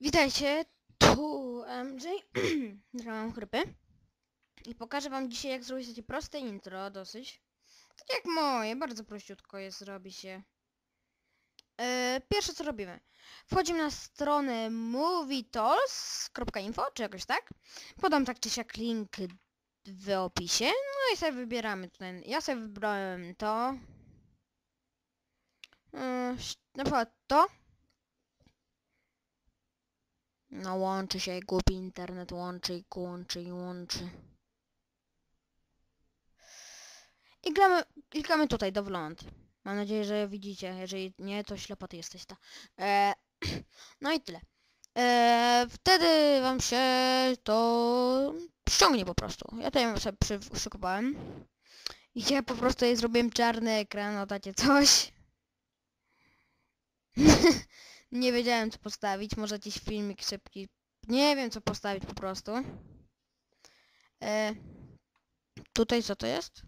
Witajcie, tu MJ, mam chrypy i pokażę wam dzisiaj jak zrobić takie proste intro, dosyć. Tak jak moje, bardzo prościutko jest zrobić je. E, pierwsze co robimy, wchodzimy na stronę movietools.info, czy jakoś tak. Podam tak czy siak link w opisie, no i sobie wybieramy tutaj, ja sobie wybrałem to. E, na przykład to. No łączy się, głupi internet łączy i łączy i łączy. I klikamy, klikamy tutaj do wląd. Mam nadzieję, że widzicie. Jeżeli nie, to ślepoty jesteś ta. E, no i tyle. E, wtedy wam się to ściągnie po prostu. Ja tutaj sobie przyszykowałem. I ja po prostu jej zrobiłem czarny ekran, o tacie coś. Nie wiedziałem co postawić, może jakiś filmik szybki. Nie wiem co postawić po prostu. E, tutaj co to jest?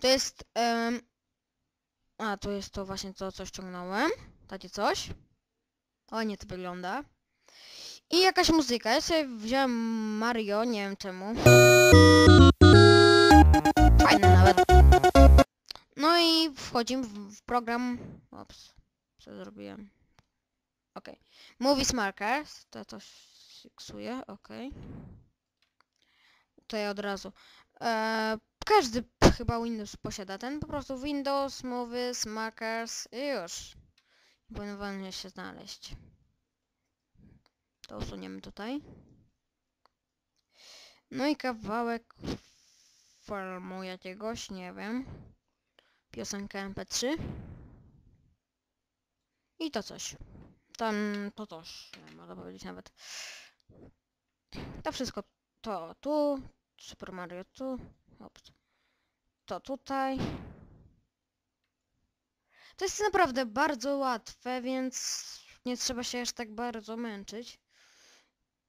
To jest... em, a, to jest to właśnie to, co ściągnąłem. Takie coś. O, nie to wygląda. I jakaś muzyka. Ja sobie wziąłem Mario, nie wiem czemu. Fajne nawet. No i wchodzimy w program... Ops, co zrobiłem? Okej. Movies Markers. To coś fiksuje, okej. To ja od razu. E, każdy chyba Windows posiada ten. Po prostu Windows, Movies, Markers i już. Powinno się znaleźć. To usuniemy tutaj. No i kawałek formu jakiegoś, nie wiem. Piosenkę MP3. I to coś. Tam to też, można powiedzieć nawet. To wszystko to tu, Super Mario tu, ops. to tutaj. To jest naprawdę bardzo łatwe, więc nie trzeba się aż tak bardzo męczyć.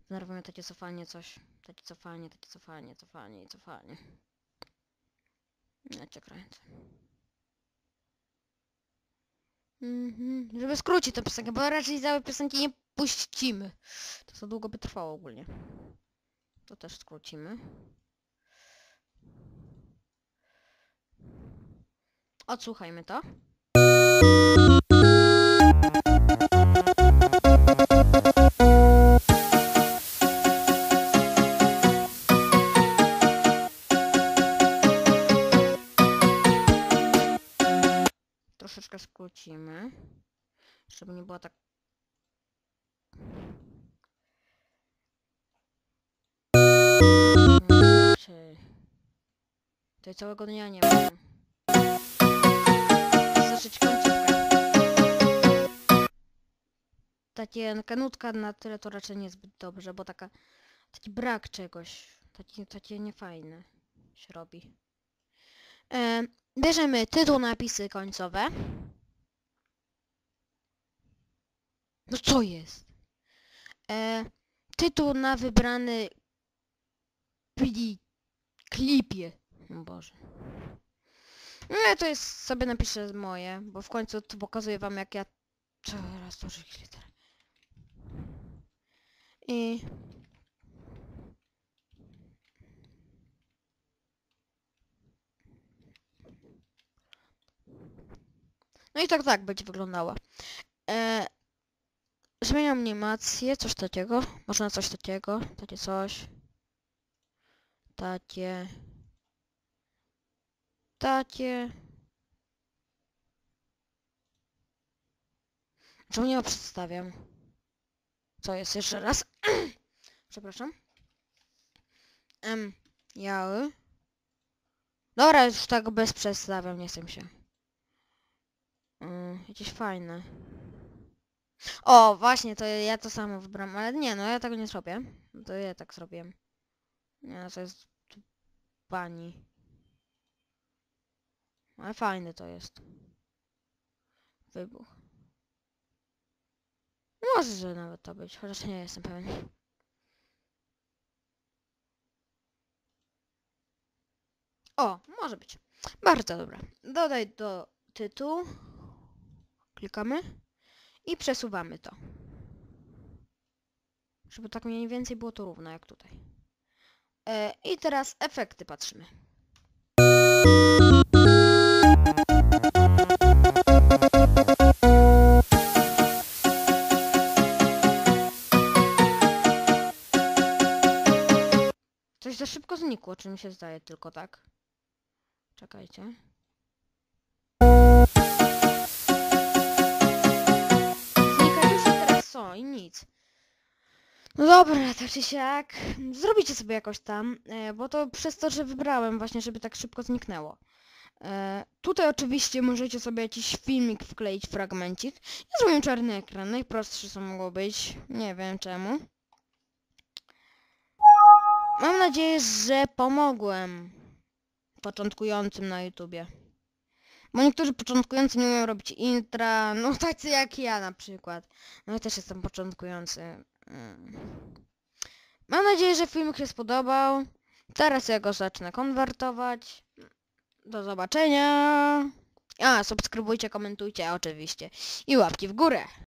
Znerwuję takie cofanie coś. Takie cofanie, takie cofanie, cofanie i cofanie. Ja cię kręcę. Mhm. Żeby skrócić tę piosenkę, bo raczej całej piosenki nie puścimy. To za długo by trwało ogólnie. To też skrócimy. Odsłuchajmy to. Troszeczkę skrócimy. Żeby nie było tak... Czy... Tutaj całego dnia nie mam. Zacząć końcówkę. Takie kanutka na tyle to raczej niezbyt dobrze, bo taka... Taki brak czegoś. Takie, takie niefajne się robi. Bierzemy tytuł, napisy końcowe. No co jest? E, tytuł na wybrany klipie. Boże. No to jest, sobie napiszę moje, bo w końcu to pokazuję wam jak ja coraz dużych liter. I... No i tak tak będzie wyglądała. E, zmieniam animację, coś takiego. Można coś takiego, takie coś. Takie. Takie. Czemu nie przedstawiam? Co jest jeszcze raz? Przepraszam. Em, jały. Dobra, już tak bez przedstawiam, nie chcę się. Mm, jakieś fajne. O, właśnie, to ja to samo wybrałem, ale nie, no ja tego nie zrobię. To ja tak zrobiłem. Nie, no to jest pani. Ale fajny to jest. Wybuch. Może nawet to być, chociaż nie jestem pewien. O, może być. Bardzo dobra. Dodaj do tytułu. Klikamy. I przesuwamy to. Żeby tak mniej więcej było to równo jak tutaj. E, I teraz efekty patrzymy. Coś za szybko znikło, czy mi się zdaje tylko tak? Czekajcie. No dobra, tak czy siak. Zrobicie sobie jakoś tam, e, bo to przez to, że wybrałem właśnie, żeby tak szybko zniknęło. E, tutaj oczywiście możecie sobie jakiś filmik wkleić, fragmencik. Ja zrobiłem czarny ekran, najprostsze co mogło być. Nie wiem czemu. Mam nadzieję, że pomogłem początkującym na YouTubie. Bo niektórzy początkujący nie umieją robić intra, no tacy jak ja na przykład. No ja też jestem początkujący. Mm. Mam nadzieję, że filmik się spodobał. Teraz ja go zacznę konwertować. Do zobaczenia. A, subskrybujcie, komentujcie oczywiście. I łapki w górę.